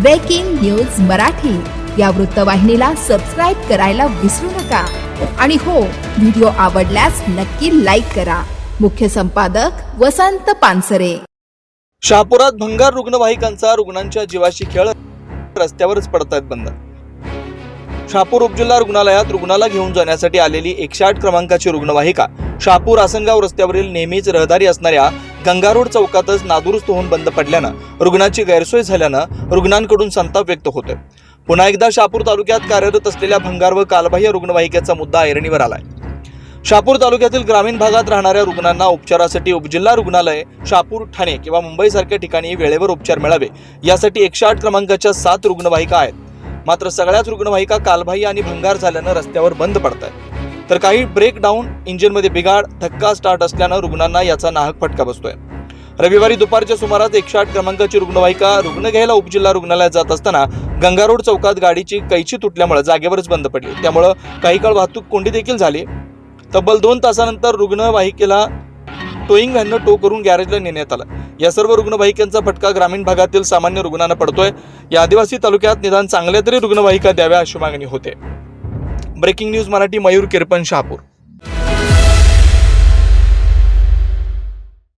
Breaking news Marathi या वृत्तवाहिनीला subscribe करायला विसरू नका. आणि हो व्हिडिओ आवडल्यास नक्की लाईक करा. मुख्य संपादक वसंत पानसरे. शहापुरात भंगार रुग्णवाहिकांचा रुग्णांच्या जीवाशी खेळ रस्त्यावरच पडतायत बंद. शहापूर उपजिल्हा रुग्णालयात रुग्णाला घेऊन जाण्यासाठी आलेली एकशे आठ क्रमांकाची रुग्णवाहिका शहापूर आसनगाव रस्त्यावरील नेहमीच रहदारी असणाऱ्या गंगारोड चौकातच नादुरुस्त होऊन बंद पडल्यानं रुग्णाची गैरसोय झाल्यानं रुग्णांकडून संताप व्यक्त होतोय. पुन्हा एकदा शहापूर तालुक्यात कार्यरत असलेल्या भंगार व कालबाह्य रुग्णवाहिकेचा मुद्दा ऐरणीवर आलाय. शहापूर तालुक्यातील ग्रामीण भागात राहणाऱ्या रुग्णांना उपचारासाठी उपजिल्हा रुग्णालय शहापूर ठाणे किंवा मुंबईसारख्या ठिकाणी वेळेवर उपचार मिळावे. यासाठी एकशे आठ क्रमांकाच्या सात रुग्णवाहिका आहेत. मात्र सगळ्याच रुग्णवाहिका कालबाह्य आणि भंगार झाल्यानं रस्त्यावर बंद पडत आहेत तर काही ब्रेकडाऊन इंजिनमध्ये बिघाड धक्का स्टार्ट असल्यानं रुग्णांना याचा नाहक फटका बसतोय. रविवारी दुपारच्या सुमारास एकशे आठ क्रमांकाची रुग्णवाहिका रुग्ण घ्यायला उपजिल्हा रुग्णालयात जात असताना गंगारोड चौकात गाडीची कैची तुटल्यामुळे जागेवरच बंद पडली. त्यामुळं काही काळ वाहतूक कोंडी देखील झाली. तब्बल दोन तासानंतर रुग्णवाहिकेला टोईंग व्हॅननं टो करून गॅरेजला नेण्यात आलं. या सर्व रुग्णवाहिकांचा फटका ग्रामीण भागातील सामान्य रुग्णांना पडतोय. या आदिवासी तालुक्यात निदान चांगल्या तरी रुग्णवाहिका द्याव्या अशी मागणी होते. Breaking news Marathi Mayur Kirpan Shahapur.